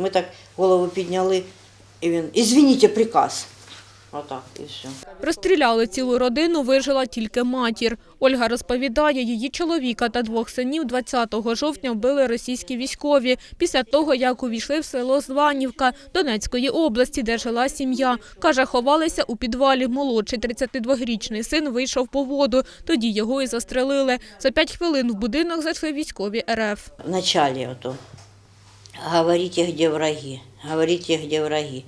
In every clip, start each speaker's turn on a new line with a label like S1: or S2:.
S1: Ми так голову підняли, і він, ізвініть, приказ. Отак, і все.
S2: Розстріляли цілу родину, вижила тільки матір. Ольга розповідає, її чоловіка та двох синів 20 жовтня вбили російські військові після того, як увійшли в село Званівка Донецької області, де жила сім'я. Каже, ховалися у підвалі. Молодший 32-річний син вийшов по воду. Тоді його і застрелили. За п'ять хвилин в будинок зайшли військові РФ.
S1: Вначале ото, говорите, где враги, говорите, где враги.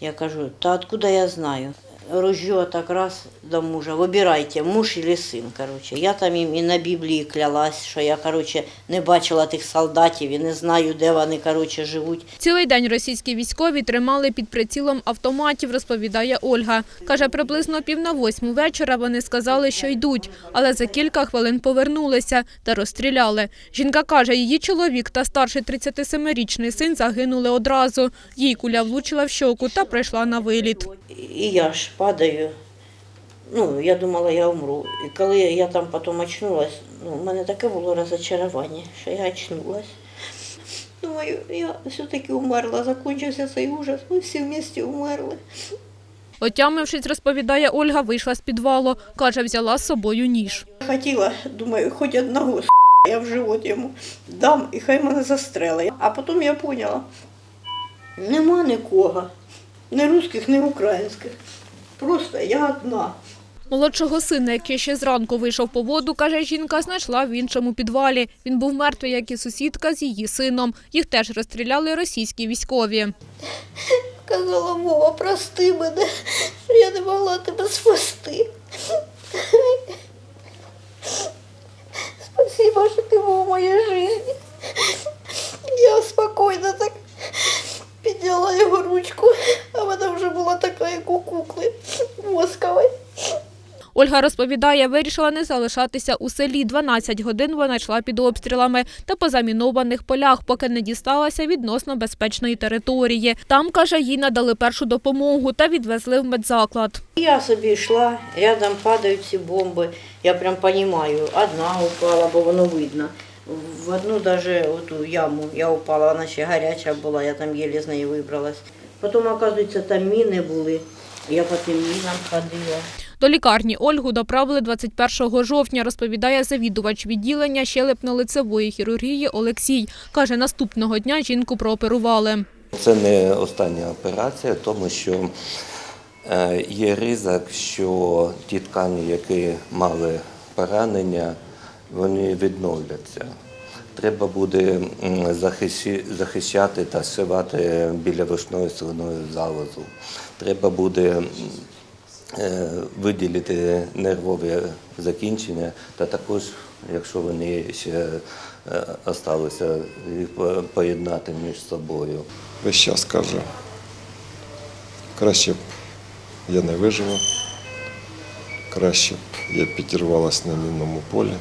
S1: Я кажу, та откуда я знаю? Ружье так раз до мужа, вибирайте, муж или син, короче. Я там їм і на Біблії клялась, що я, короче, не бачила тих солдатів і не знаю, де вони, короче, живуть.
S2: Цілий день російські військові тримали під прицілом автоматів, розповідає Ольга. Каже, приблизно пів на восьму вечора вони сказали, що йдуть, але за кілька хвилин повернулися та розстріляли. Жінка каже, її чоловік та старший 37-річний син загинули одразу. Їй куля влучила в щоку та прийшла на виліт.
S1: І я ж падаю. Ну, я думала, я умру. І коли я там потім очнулась, ну, у мене таке було розочарування, що я очнулась. Думаю, я все-таки умерла, закінчився цей ужас, ми всі вместе умерли.
S2: Отямившись, розповідає Ольга, вийшла з підвалу. Каже, взяла з собою ніж.
S1: Хотіла, думаю, хоч одного я в живот йому дам і хай мене застрелить. А потім я поняла, нема нікого, ні русських, ні українських. Просто я одна.
S2: Молодшого сина, який ще зранку вийшов по воду, каже жінка, знайшла в іншому підвалі. Він був мертвий, як і сусідка з її сином. Їх теж розстріляли російські військові.
S1: Казала, мова, прости мене, що я не могла тебе спасти. Спасибо, що ти був у моїй житті. Я спокійно так підняла його ручку, а вона вже була така, як у кукли воскової.
S2: Ольга розповідає, вирішила не залишатися у селі. 12 годин вона йшла під обстрілами та по замінованих полях, поки не дісталася відносно безпечної території. Там, каже, їй надали першу допомогу та відвезли в медзаклад.
S1: Я собі йшла, рядом падають ці бомби. Я прям розумію, одна упала, бо воно видно. В одну даже оту яму я упала, вона ще гаряча була, я там єлі з неї вибралась. Потім, оказується, там міни були. Я по тим мінам ходила.
S2: До лікарні Ольгу доправили 21 жовтня, розповідає завідувач відділення щелепно-лицевої хірургії Олексій. Каже, наступного дня жінку прооперували.
S3: Це не остання операція, тому що е, є ризик, що ті ткані, які мали поранення, вони відновляться. Треба буде захищати та зшивати біля вишної свиної залозу. Треба буде виділити нервові закінчення, та також, якщо вони ще е, осталися, їх поєднати між собою.
S4: Весь час каже, краще б я не вижила, краще б я підірвалася на мінному полі,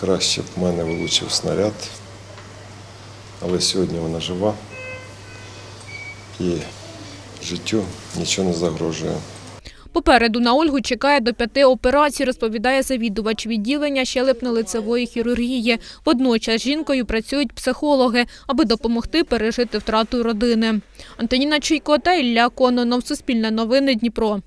S4: краще б в мене влучив снаряд, але сьогодні вона жива. І життю нічого не загрожує.
S2: Попереду на Ольгу чекає до п'яти операцій, розповідає завідувач відділення щелепно-лицевої хірургії. Водночас жінкою працюють психологи, аби допомогти пережити втрату родини. Антоніна Чуйко та Ілля Кононов. Суспільне новини Дніпро.